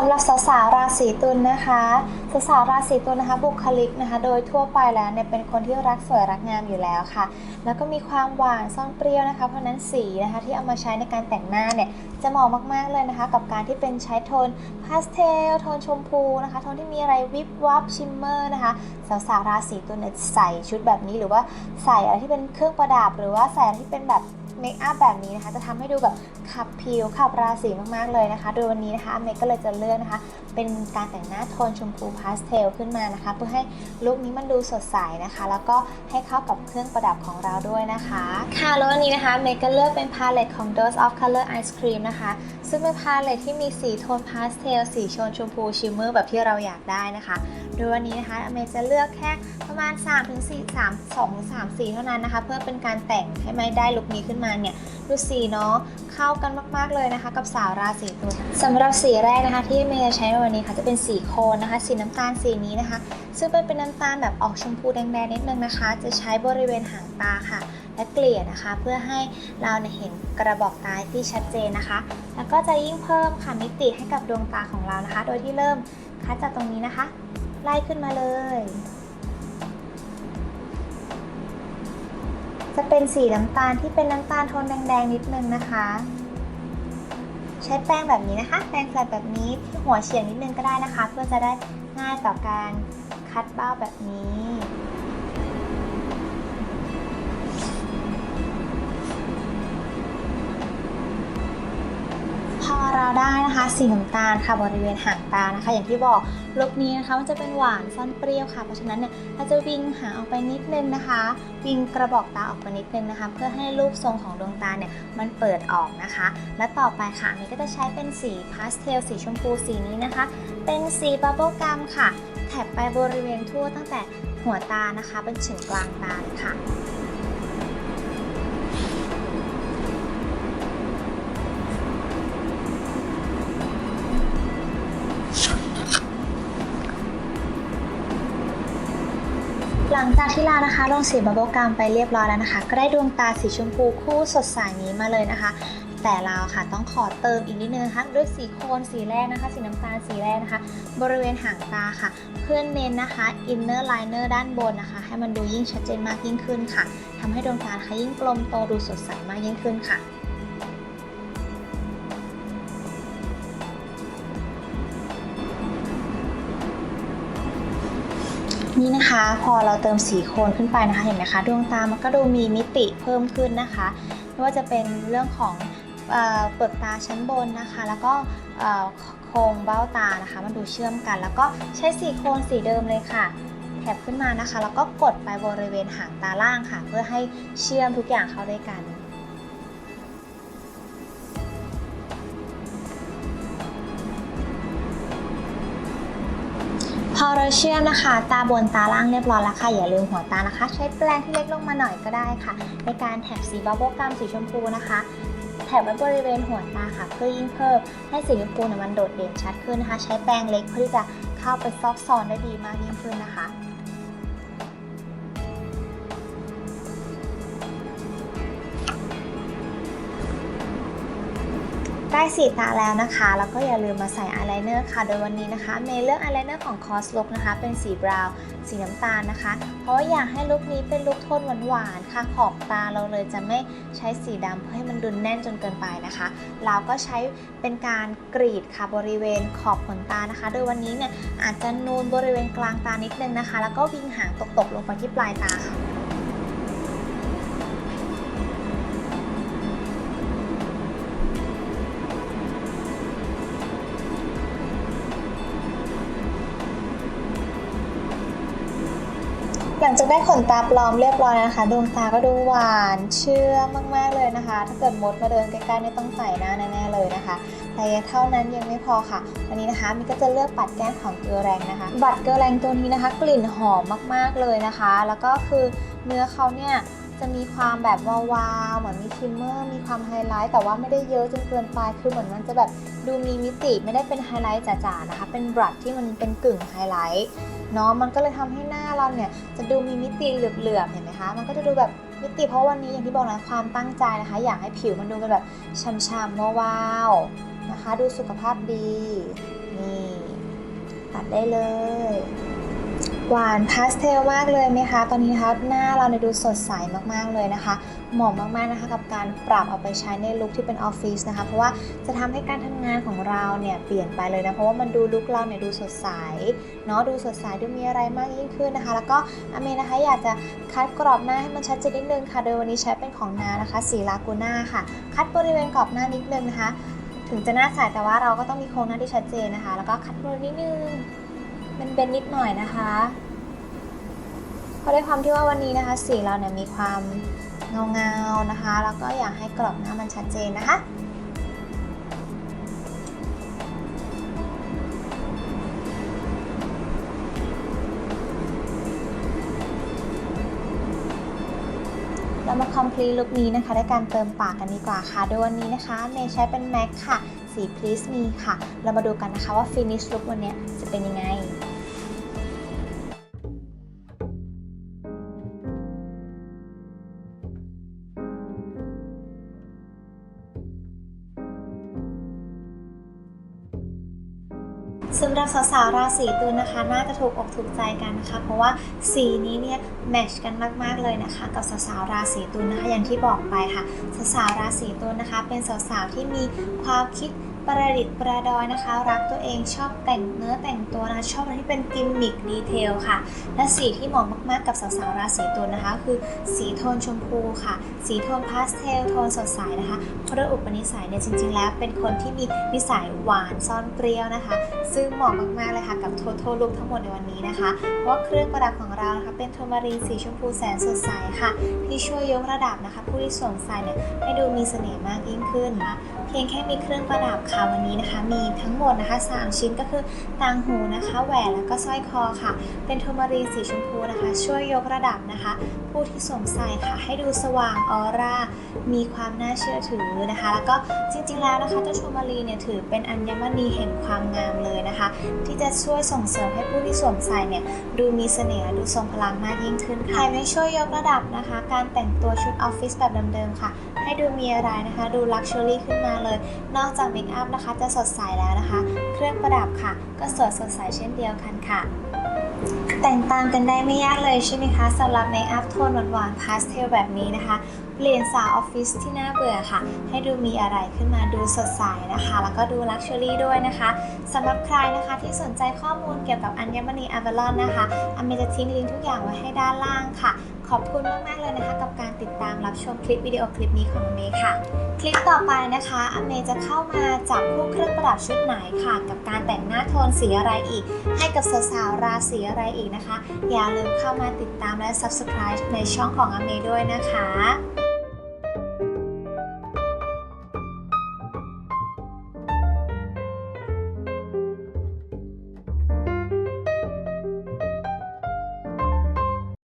สำหรับสาวๆราศีตุลนะคะสาวๆราศีตุลนะคะบุคลิกนะคะ โดยทั่วไปแล้วเนี่ยเป็นคนที่รักสวยรักงามอยู่แล้วค่ะ แล้วก็มีความหวานซ่อนเปรี้ยวนะคะ เพราะนั้นสีนะคะที่เอามาใช้ในการแต่งหน้าเนี่ยจะเหมาะมากๆเลยนะคะ กับการที่เป็นใช้โทนพาสเทลโทนชมพูนะคะโทนที่มีอะไรวิบวับชิมเมอร์นะคะสาวๆราศีตุลเนี่ยใส่ชุดแบบนี้หรือว่าใส่อะไรที่เป็นเครื่องประดับ หรือว่าใส่อะไรที่เป็นแบบ เมคอัพแบบนี้นะคะ จะทำให้ดูแบบขับผิวขับราศีมากๆเลยนะคะโดยวันนี้นะคะเมย์ก็เลยจะเลือกนะคะ เป็นการแต่งหน้าโทนชมพูพาสเทลขึ้นมานะคะ เพื่อให้ลุคนี้มันดูสดใสนะคะ แล้วก็ให้เข้ากับเครื่องประดับของเราด้วยนะคะ ค่ะแล้ววันนี้นะคะเมก็เลือกเป็นพาเลตของ Dose of Color Ice Cream นะคะ ซึ่งเป็นพาเลตที่มีสีโทนพาสเทลสีโทนชมพูชิมเมอร์แบบที่เราอยากได้นะคะ โดยวันนี้นะคะเมย์จะเลือกแค่ประมาณ3-4 3 2 3 4 เท่านั้นนะคะ เพื่อเป็นการแต่งให้ไม่ได้ลุคนี้ขึ้นมาเนี่ยดูสีเนาะเข้ากันมากๆเลยนะคะ กับสาวราศีตุลสำหรับสีแรกนะคะ ที่เมย์จะใช้ในวันนี้ค่ะจะเป็นสีโคนนะคะ สีน้ำตาลสีนี้นะคะ ซึ่งเป็นเป็นน้ำตาลแบบออกชมพูแดงๆนิดนึงนะคะ จะใช้บริเวณหางตาค่ะ และเกลี่ยนะคะ เพื่อให้เราเนี่ยเห็นกระบอกตาที่ชัดเจนนะคะ แล้วก็จะยิ่งเพิ่มค่ะมิติให้กับดวงตาของเรานะคะ โดยที่เริ่มคัดจากตรงนี้นะคะ ไล่ขึ้นมาเลย จะเป็นสีน้ำตาลที่เป็นน้ำตาลโทนแดงๆนิดนึงนะคะ ใช้แป้งแบบนี้นะคะ แป้งแบบแบบนี้ที่หัวเฉียงนิดนึงก็ได้นะคะ เพื่อจะได้ง่ายต่อการคัดเบ้าแบบนี้าได้นะคะ สีน้ำตาลค่ะบริเวณหางตานะคะ อย่างที่บอกลุคนี้นะคะมันจะเป็นหวานซ่อนเปรี้ยวค่ะ เพราะฉะนั้นเนี่ยเราจะวิงหางออกไปนิดนึงนะคะ วิงกระบอกตาออกไปนิดนึงนะคะ เพื่อให้รูปทรงของดวงตาเนี่ยมันเปิดออกนะคะ และต่อไปค่ะอันนี้ก็จะใช้เป็นสีพาสเทลสีชมพูสีนี้นะคะ เป็นสีบับเบิลกัมค่ะ แถบไปบริเวณทั่วตั้งแต่หัวตานะคะ เป็นถึงกลางตาค่ะ หลังจากที่เรานะคะลงสีบับเบิลกัมไปเรียบร้อยแล้วนะคะ ก็ได้ดวงตาสีชมพูคู่สดใสนี้มาเลยนะคะ แต่เราค่ะต้องขอเติมอีกนิดนึงนะคะด้วยสีโคนสีแรกนะคะ สีน้ำตาลสีแรกนะคะ บริเวณหางตาค่ะ เพื่อเน้นนะคะอินเนอร์ไลเนอร์ด้านบนนะคะ ให้มันดูยิ่งชัดเจนมากยิ่งขึ้นค่ะทำให้ดวงตาค่ะยิ่งกลมโตดูสดใสมากยิ่งขึ้นค่ะ นี่นะคะพอเราเติมสีโคนขึ้นไปนะคะเห็นไหมคะดวงตามันก็ดูมีมิติเพิ่มขึ้นนะคะไม่ว่าจะเป็นเรื่องของเอเปลือกตาชั้นบนนะคะ แล้วก็โครงเบ้าตานะคะ มันดูเชื่อมกัน แล้วก็ใช้สีโคนสีเดิมเลยค่ะแถบขึ้นมานะคะ แล้วก็กดไปบริเวณหางตาล่างค่ะ เพื่อให้เชื่อมทุกอย่างเข้าด้วยกัน อเราเชื่อมนะคะ ตาบนตาล่างเรียบร้อยแล้วค่ะ อย่าลืมหัวตานะคะ ใช้แปรงที่เล็กลงมาหน่อยก็ได้ค่ะ ในการแถบสีบับเบิลกัมสีชมพูนะคะแถบไว้บริเวณหัวตาค่ะ เพื่อยิ่งเพิ่มให้สีชมพูเนี่ยมันโดดเด่นชัดขึ้นนะคะ ใช้แปรงเล็กเพื่อที่จะเข้าไปซอกซอนได้ดีมากยิ่งขึ้นนะคะ ได้สีตาแล้วนะคะ แล้วก็อย่าลืมมาใส่อายไลเนอร์ค่ะ โดยวันนี้นะคะเมย์เลือกอายไลเนอร์ของ c o s Look นะคะ เป็นสีบราวน์สีน้ำตาลนะคะ เพราะว่าอยากให้ลุคนี้เป็นลุคโทนหวานๆค่ะ ขอบตาเราเลยจะไม่ใช้สีดำเพื่อให้มันดุนแน่นจนเกินไปนะคะ เราก็ใช้เป็นการกรีดค่ะบริเวณขอบขนตานะคะ โดยวันนี้เนี่ยอาจจะนูนบริเวณกลางตานิดนึงนะคะ แล้วก็วิงหางตกๆลงไปที่ปลายตาค่ะ ลังจากได้ขนตาปลอมเรียบร้อยนะคะดวงตาก็ดูหวานเชื่อมากๆเลยนะคะ ถ้าเกิดมดมาเดินใกล้ๆนี่ต้องใส่หน้าแน่ๆเลยนะคะ แต่เท่านั้นยังไม่พอค่ะ วันนี้นะคะมิก็จะเลือกปัดแก้มของเกลือแรงนะคะ บัตรเกลือแรงตัวนี้นะคะ กลิ่นหอมมากๆเลยนะคะ แล้วก็คือเนื้อเขาเนี่ยจะมีความแบบวาวๆเหมือนมีชิมเมอร์ มีความไฮไลท์ แต่ว่าไม่ได้เยอะจนเกินไป คือเหมือนมันจะแบบดูมีมิติไม่ได้เป็นไฮไลท์จ๋าๆนะคะ เป็นบรัดที่มันเป็นกึ่งไฮไลท์ เนาะมันก็เลยทำให้หน้าเราเนี่ยจะดูมีมิติเหลือบๆเห็นไหมคะมันก็จะดูแบบมิติเพราะวันนี้อย่างที่บอกนะความตั้งใจนะคะ อยากให้ผิวมันดูเป็นแบบช่ำๆวาวๆนะคะ ดูสุขภาพดีนี่ตัดได้เลย หวานพาสเทลมากเลยไหมคะ ตอนนี้นะคะหน้าเราเนี่ยดูสดใสมากๆเลยนะคะ เหมาะมากๆนะคะกับการปรับเอาไปใช้ในลุคที่เป็นออฟฟิศนะคะ เพราะว่าจะทำให้การทำงานของเราเนี่ยเปลี่ยนไปเลยนะ เพราะว่ามันดูลุคเราเนี่ยดูสดใสเนาะดูสดใสดูมีอะไรมากยิ่งขึ้นนะคะ แล้วก็อเมนะคะอยากจะคัดกรอบหน้าให้มันชัดเจนนิดนึงค่ะ โดยวันนี้ใช้เป็นของนานะคะ สีลากูน่าค่ะ คัดบริเวณกรอบหน้านิดนึงนะคะ ถึงจะหน้าใสแต่ว่าเราก็ต้องมีโครงหน้าที่ชัดเจนนะคะ แล้วก็คัดบริเวณนิดนึง เป็นเบนนิดหน่อยนะคะเพราะด้วยความที่ว่าวันนี้นะคะ สีเราเนี่ยมีความเงาๆนะคะ แล้วก็อยากให้กรอบหน้ามันชัดเจนนะคะเรามา complete look นี้นะคะด้วยการเติมปากกันดีกว่าค่ะ โดยวันนี้นะคะเมย์ใช้เป็น MAC ค่ะ สี please me ค่ะ เรามาดูกันนะคะว่า finish look วันนี้จะเป็นยังไง สำหรับสาวๆราศีตุลนะคะ น่าจะถูกอกถูกใจกันนะคะ เพราะว่าสีนี้เนี่ยแมชกันมากๆเลยนะคะ กับสาวๆราศีตุลนะคะ อย่างที่บอกไปค่ะสาวๆราศีตุลนะคะ เป็นสาวๆที่มีความคิด ประดิษฐ์ประดอยนะคะ รักตัวเองชอบแต่งเนื้อแต่งตัวนะชอบอะไรที่เป็นกิมมิคดีเทลค่ะ และสีที่เหมาะมากๆกับสาวๆราศีตุลนะคะ คือสีโทนชมพูค่ะ สีโทนพาสเทลโทนสดใสนะคะเพราะด้วยอุปนิสัยเนี่ยจริง ๆ แล้ว เป็นคนที่มีนิสัยหวานซ่อนเปรี้ยวนะคะ ซึ่งเหมาะมากๆเลยค่ะกับ total look ทั้งหมดในวันนี้นะคะ เพราะเครื่องประดับของเรานะคะเป็นโทมารีนสีชมพูแสนสดใสค่ะ ที่ช่วยยกระดับนะคะ ผู้ที่สวมใส่เนี่ยให้ดูมีเสน่ห์มากยิ่งขึ้นนะคะ พียงแค่มีเครื่องประดับค่ะวันนี้นะคะ มีทั้งหมดนะคะ 3 ชิ้นก็คือต่างหูนะคะ แหวนแล้วก็สร้อยคอค่ะ เป็นโทมารีนสีชมพูนะคะ ช่วยยกระดับนะคะ ผู้ที่สวมใส่ค่ะ ให้ดูสว่างออร่า มีความน่าเชื่อถือนะคะ แล้วก็จริงๆแล้วนะคะเจ้าโทมารีนเนี่ยถือเป็นอัญมณีแห่งความงามเลยนะคะ ที่จะช่วยส่งเสริมให้ผู้ที่สวมใส่เนี่ยดูมีเสน่ห์ดูทรงพลังมากยิ่งขึ้นค่ะใครไม่ช่วยยกระดับนะคะ การแต่งตัวชุดออฟฟิศแบบเดิมๆค่ะ ให้ดูมีอะไรนะคะ ดูลักชัวรี่ขึ้นมาเลย นอกจากเมคอัพนะคะจะสดใสแล้วนะคะ เครื่องประดับค่ะ ก็สวยสดใสเช่นเดียวกันค่ะ แต่งตามกันได้ไม่ยากเลยใช่ไหมคะสำหรับเมคอัพโทนหวานๆพาสเทลแบบนี้นะคะ เปลี่ยนสาวออฟฟิศที่น่าเบื่อค่ะ ให้ดูมีอะไรขึ้นมาดูสดใสนะคะ แล้วก็ดูลักชัวรี่ด้วยนะคะสำหรับใครนะคะที่สนใจข้อมูลเกี่ยวกับอัญมณีอเ l ลอนนะคะอเมจะทิ้งลิงก์ทุกอย่างไว้ให้ด้านล่างค่ะ ขอบคุณมาก ๆ เลยนะคะ กับการติดตามรับชมคลิปวิดีโอคลิปนี้ของเมย์ค่ะ คลิปต่อไปนะคะอเมย์จะเข้ามาจับพวกเครื่องประดับชุดไหนค่ะ กับการแต่งหน้าโทนสีอะไรอีก ให้กับสาวๆราศีอะไรอีกนะคะ อย่าลืมเข้ามาติดตามและ subscribe ในช่องของอเมย์ด้วยนะคะ